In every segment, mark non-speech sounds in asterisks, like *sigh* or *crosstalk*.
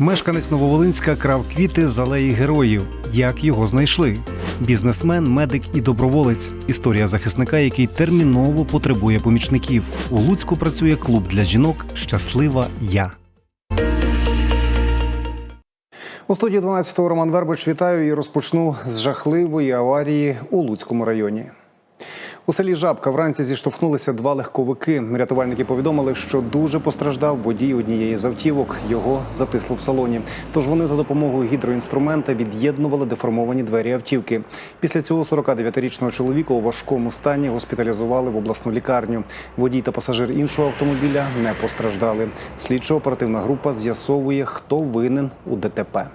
Мешканець Нововолинська крав квіти з алеї героїв. Як його знайшли? Бізнесмен, медик і доброволець. Історія захисника, який терміново потребує помічників. У Луцьку працює клуб для жінок Щаслива я. У студії 12-го Роман Вербич вітаю і розпочну з жахливої аварії у Луцькому районі. У селі Жабка вранці зіштовхнулися два легковики. Рятувальники повідомили, що дуже постраждав водій однієї з автівок. Його затисло в салоні. Тож вони за допомогою гідроінструмента від'єднували деформовані двері автівки. Після цього 49-річного чоловіка у важкому стані госпіталізували в обласну лікарню. Водій та пасажир іншого автомобіля не постраждали. Слідчо-оперативна група з'ясовує, хто винен у ДТП.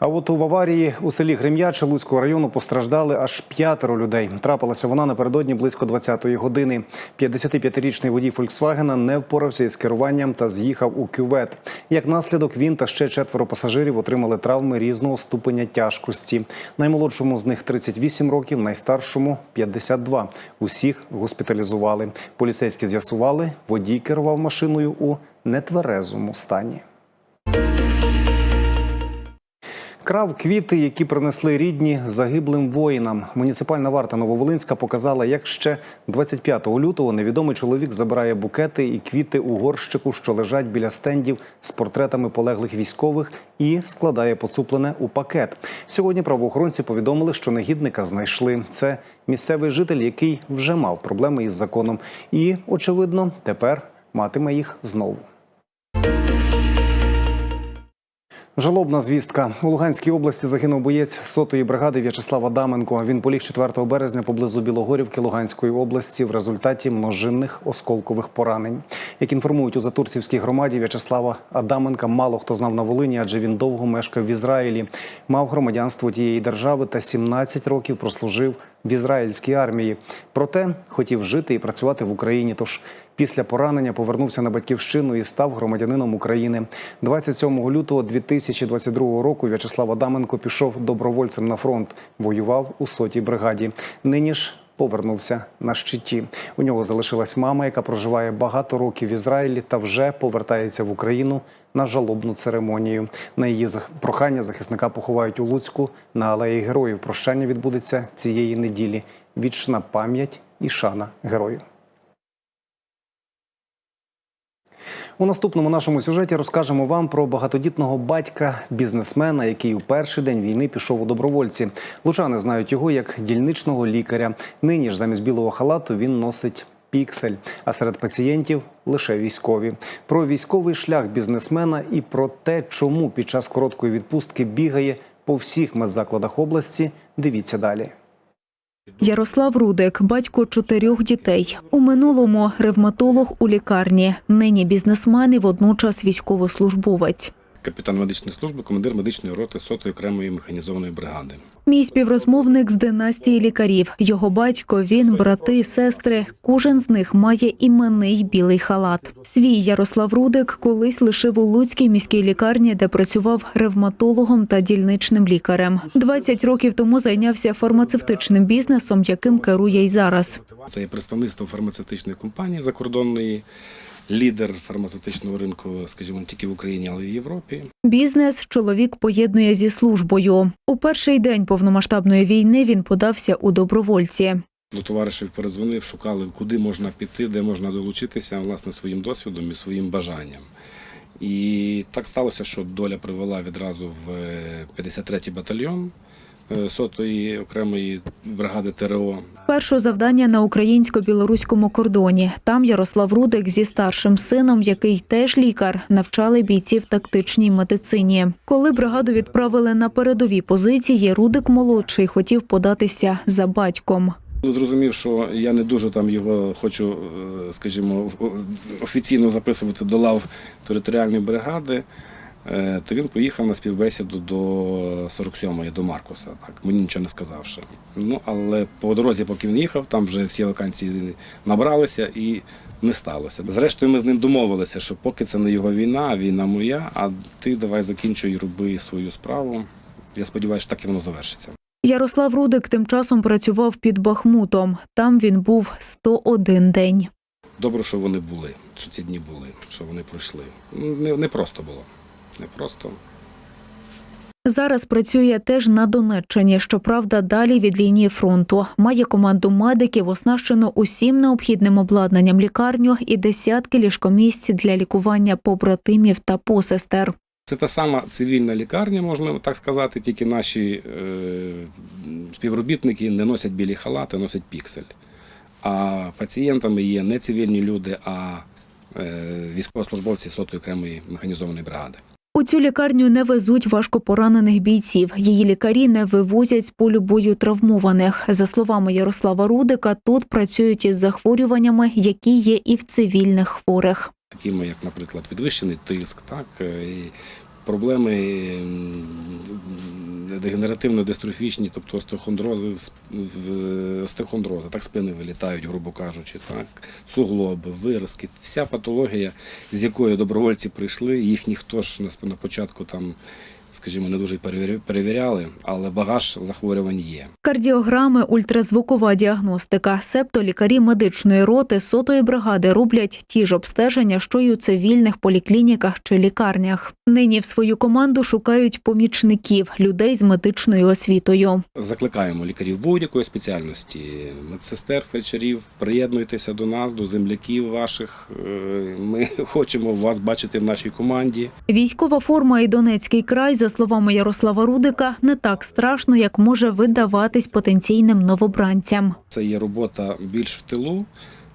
А от у аварії у селі Грем'яче Луцького району постраждали аж п'ятеро людей. Трапилася вона напередодні близько 20-ї години. 55-річний водій Фольксвагена не впорався із керуванням та з'їхав у кювет. Як наслідок, він та ще четверо пасажирів отримали травми різного ступеня тяжкості. Наймолодшому з них 38 років, найстаршому 52. Усіх госпіталізували. Поліцейські з'ясували, водій керував машиною у нетверезому стані. Крав квіти, які принесли рідні загиблим воїнам. Муніципальна варта Нововолинська показала, як ще 25 лютого невідомий чоловік забирає букети і квіти у горщику, що лежать біля стендів з портретами полеглих військових, і складає поцуплене у пакет. Сьогодні правоохоронці повідомили, що негідника знайшли. Це місцевий житель, який вже мав проблеми із законом, і очевидно тепер матиме їх знову. Жалобна звістка у Луганській області загинув боєць сотої бригади В'ячеслав Адаменко. Він поліг 4 березня поблизу Білогорівки Луганської області в результаті множинних осколкових поранень. Як інформують у Затурцівській громаді, В'ячеслава Адаменка мало хто знав на Волині, адже він довго мешкав в Ізраїлі, мав громадянство тієї держави та 17 років прослужив в ізраїльській армії. Проте хотів жити і працювати в Україні. Тож після поранення повернувся на батьківщину і став громадянином України. 27 лютого 2022 року В'ячеслав Адаменко пішов добровольцем на фронт, воював у сотій бригаді. Нині ж повернувся на щиті. У нього залишилась мама, яка проживає багато років в Ізраїлі та вже повертається в Україну на жалобну церемонію. На її прохання захисника поховають у Луцьку на алеї героїв. Прощання відбудеться цієї неділі. Вічна пам'ять і шана герою. У наступному нашому сюжеті розкажемо вам про багатодітного батька, бізнесмена, який у перший день війни пішов у добровольці. Лучани знають його як дільничного лікаря. Нині ж замість білого халату він носить. Піксель, а серед пацієнтів лише військові. Про військовий шлях бізнесмена і про те, чому під час короткої відпустки бігає по всіх медзакладах області. Дивіться далі. Ярослав Рудик, батько чотирьох дітей. У минулому ревматолог у лікарні. Нині бізнесмен і водночас військовослужбовець. Капітан медичної служби, командир медичної роти сотої окремої механізованої бригади. Мій співрозмовник з династії лікарів. Його батько, він, брати, сестри. Кожен з них має іменний білий халат. Свій Ярослав Рудик колись лишив у Луцькій міській лікарні, де працював ревматологом та дільничним лікарем. 20 років тому зайнявся фармацевтичним бізнесом, яким керує й зараз. Це є представництво фармацевтичної компанії закордонної, лідер фармацевтичного ринку, скажімо, не тільки в Україні, але й в Європі. Бізнес чоловік поєднує зі службою. У перший день повномасштабної війни він подався у добровольці. До товаришів перезвонив, шукали, куди можна піти, де можна долучитися власне своїм досвідом і своїм бажанням. І так сталося, що доля привела відразу в е, 53-й батальйон е, сотої окремої бригади ТРО. Перше завдання на українсько-білоруському кордоні. Там Ярослав Рудик зі старшим сином, який теж лікар, навчали бійців тактичній медицині. Коли бригаду відправили на передові позиції, Рудик молодший хотів податися за батьком. Зрозумів, що я не дуже там його хочу, е, скажімо, офіційно записувати до лав територіальної бригади, е, то він поїхав на співбесіду до 47-ї, до Маркуса, так, мені нічого не сказавши. Ну, але по дорозі, поки він їхав, там вже всі вакансії набралися і не сталося. Зрештою, ми з ним домовилися, що поки це не його війна, а війна моя, а ти давай закінчуй роби свою справу. Я сподіваюся, що так і воно завершиться. Ярослав Рудик тим часом працював під Бахмутом. Там він був 101 день. Добре, що вони були, що ці дні були, що вони пройшли. Не, не просто було. Не просто. Зараз працює теж на Донеччині, щоправда, далі від лінії фронту. Має команду медиків, оснащену усім необхідним обладнанням лікарню і десятки ліжкомісць для лікування побратимів та посестер. Це та сама цивільна лікарня, можна так сказати, тільки наші е, співробітники не носять білі халати, носять піксель. А пацієнтами є не цивільні люди, а е, військовослужбовці сотої окремої механізованої бригади. У цю лікарню не везуть важкопоранених бійців. Її лікарі не вивозять з полю бою травмованих. За словами Ярослава Рудика, тут працюють із захворюваннями, які є і в цивільних хворих. такими як, наприклад, підвищений тиск, так, е, і проблеми дегенеративно-дистрофічні, тобто остеохондрози, в- остеохондрози, так спини вилітають, грубо кажучи, так, суглоби, виразки, вся патологія, з якої добровольці прийшли, їх ніхто ж на початку там, скажімо, не дуже перевіряли, але багаж захворювань є. Кардіограми, ультразвукова діагностика, себто лікарі медичної роти сотої бригади роблять ті ж обстеження, що й у цивільних поліклініках чи лікарнях. Нині в свою команду шукають помічників людей з медичною освітою. Закликаємо лікарів будь-якої спеціальності, медсестер, фельдшерів, приєднуйтеся до нас, до земляків ваших. Е, Ми *laughs* хочемо вас бачити в нашій команді. Військова форма і Донецький край, за словами Ярослава Рудика, не так страшно, як може видаватись потенційним новобранцям. Це є робота більш в тилу,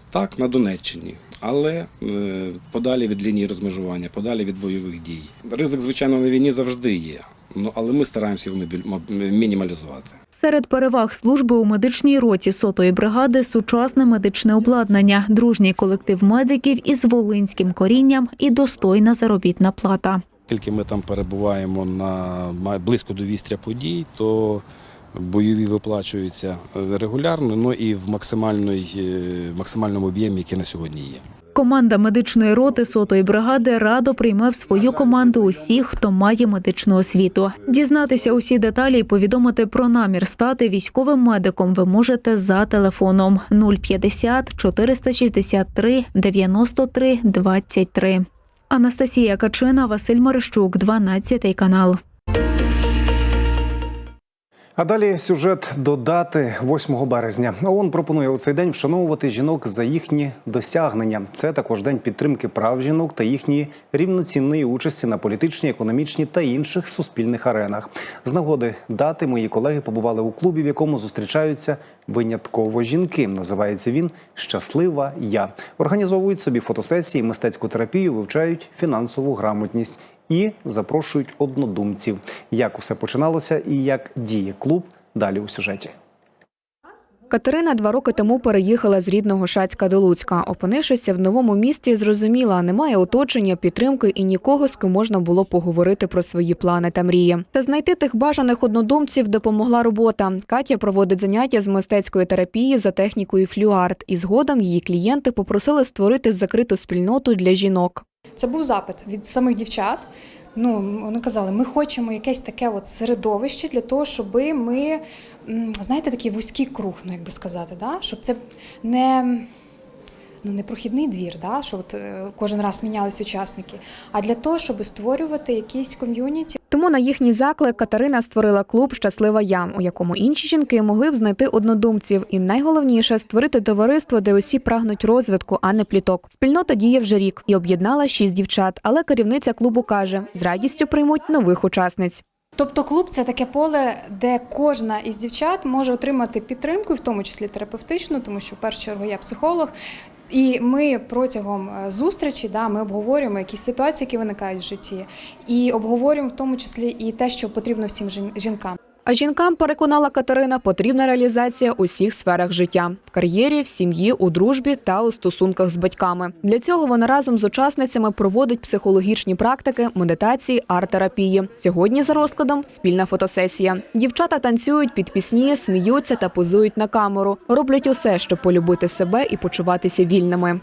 так, на Донеччині, але е, подалі від лінії розмежування, подалі від бойових дій. Ризик, звичайно, на війні завжди є, ну, але ми стараємося його мінімалізувати. Серед переваг служби у медичній роті сотої бригади сучасне медичне обладнання, дружній колектив медиків із волинським корінням і достойна заробітна плата. Оскільки ми там перебуваємо на близько до вістря подій, то бойові виплачуються е, регулярно, ну і в е, максимальному об'ємі, який на сьогодні є. Команда медичної роти сотої бригади радо прийме в свою команду усіх, хто має медичну освіту. Дізнатися усі деталі і повідомити про намір стати військовим медиком ви можете за телефоном 050 463 93 23. Анастасія Качина, Василь Марищук, 12 канал. А далі сюжет до дати 8 березня. ООН пропонує у цей день вшановувати жінок за їхні досягнення. Це також день підтримки прав жінок та їхньої рівноцінної участі на політичній, економічній та інших суспільних аренах. З нагоди дати мої колеги побували у клубі, в якому зустрічаються винятково жінки. Називається він Щаслива я. Організовують собі фотосесії, мистецьку терапію, вивчають фінансову грамотність і запрошують однодумців. Як усе починалося і як діє клуб далі у сюжеті. Катерина два роки тому переїхала з рідного Шацька до Луцька. Опинившися в новому місті, зрозуміла, немає оточення, підтримки і нікого, з ким можна було поговорити про свої плани та мрії. Та знайти тих бажаних однодумців допомогла робота. Катя проводить заняття з мистецької терапії за технікою флюарт, і згодом її клієнти попросили створити закриту спільноту для жінок. Це був запит від самих дівчат. Ну, вони казали, ми хочемо якесь таке от середовище для того, щоб ми, знаєте, такий вузький круг, ну як би сказати, да? щоб це не, ну, не прохідний двір, да? що от, е, кожен раз мінялись учасники, а для того, щоб створювати якісь ком'юніті. На їхній заклик Катерина створила клуб Щаслива я, у якому інші жінки могли б знайти однодумців. І найголовніше створити товариство, де усі прагнуть розвитку, а не пліток. Спільнота діє вже рік і об'єднала шість дівчат. Але керівниця клубу каже, з радістю приймуть нових учасниць. Тобто клуб це таке поле, де кожна із дівчат може отримати підтримку, в тому числі терапевтичну, тому що в першу чергу я психолог. І ми протягом е, зустрічі да, ми обговорюємо якісь ситуації, які виникають в житті, і обговорюємо в тому числі і те, що потрібно всім жінкам. А жінкам, переконала Катерина, потрібна реалізація у всіх сферах життя в кар'єрі, в сім'ї, у дружбі та у стосунках з батьками. Для цього вона разом з учасницями проводить психологічні практики, медитації, арт-терапії. Сьогодні за розкладом спільна фотосесія. Дівчата танцюють під пісні, сміються та позують на камеру. Роблять усе, щоб полюбити себе і почуватися вільними.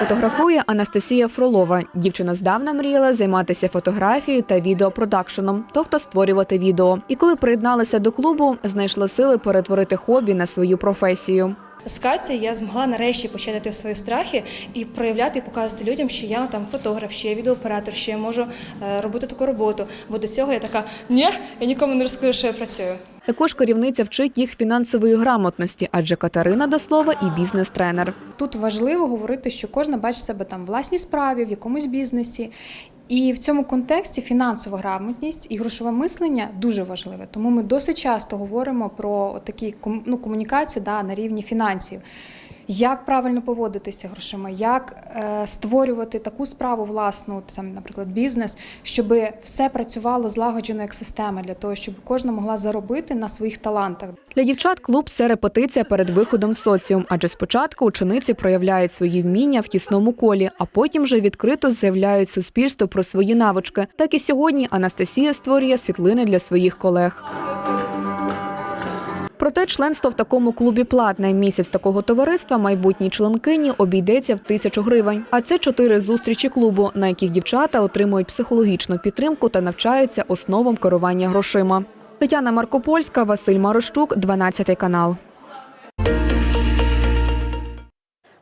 Фотографує Анастасія Фролова. Дівчина здавна мріяла займатися фотографією та відеопродакшеном, тобто створювати відео. І коли приєдналася до клубу, знайшла сили перетворити хобі на свою професію. З Катю я змогла нарешті почати свої страхи і проявляти і показувати людям, що я там фотограф, що я відеооператор, що я можу е, робити таку роботу. Бо до цього я така ні, я нікому не розкажу, що я працюю. Також керівниця вчить їх фінансової грамотності, адже Катерина до слова і бізнес-тренер. Тут важливо говорити, що кожна бачить себе там власній справі, в якомусь бізнесі. І в цьому контексті фінансова грамотність і грошове мислення дуже важливе. Тому ми досить часто говоримо про такі ну, комунікації да, на рівні фінансів. Як правильно поводитися грошима, як е, створювати таку справу власну, там, наприклад, бізнес, щоб все працювало злагоджено як система, для того, щоб кожна могла заробити на своїх талантах. Для дівчат клуб це репетиція перед виходом в соціум, адже спочатку учениці проявляють свої вміння в тісному колі, а потім вже відкрито заявляють суспільству про свої навички. Так і сьогодні Анастасія створює світлини для своїх колег. Проте членство в такому клубі платне. Місяць такого товариства майбутній членкині обійдеться в тисячу гривень. А це чотири зустрічі клубу, на яких дівчата отримують психологічну підтримку та навчаються основам керування грошима. Тетяна Маркопольська, Василь Марощук, 12 канал.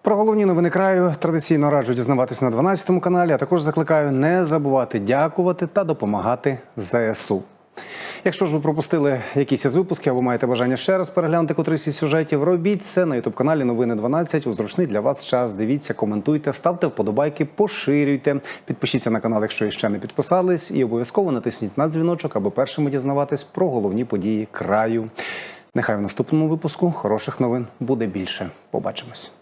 Про головні новини краю традиційно раджу дізнаватись на 12 каналі. А також закликаю не забувати дякувати та допомагати ЗСУ. Якщо ж ви пропустили якісь із випусків або маєте бажання ще раз переглянути котрийсь із сюжетів, робіть це на ютуб каналі Новини 12 у зручний для вас час. Дивіться, коментуйте, ставте вподобайки, поширюйте. Підпишіться на канал, якщо ще не підписались, і обов'язково натисніть на дзвіночок, аби першими дізнаватись про головні події краю. Нехай в наступному випуску хороших новин буде більше. Побачимось.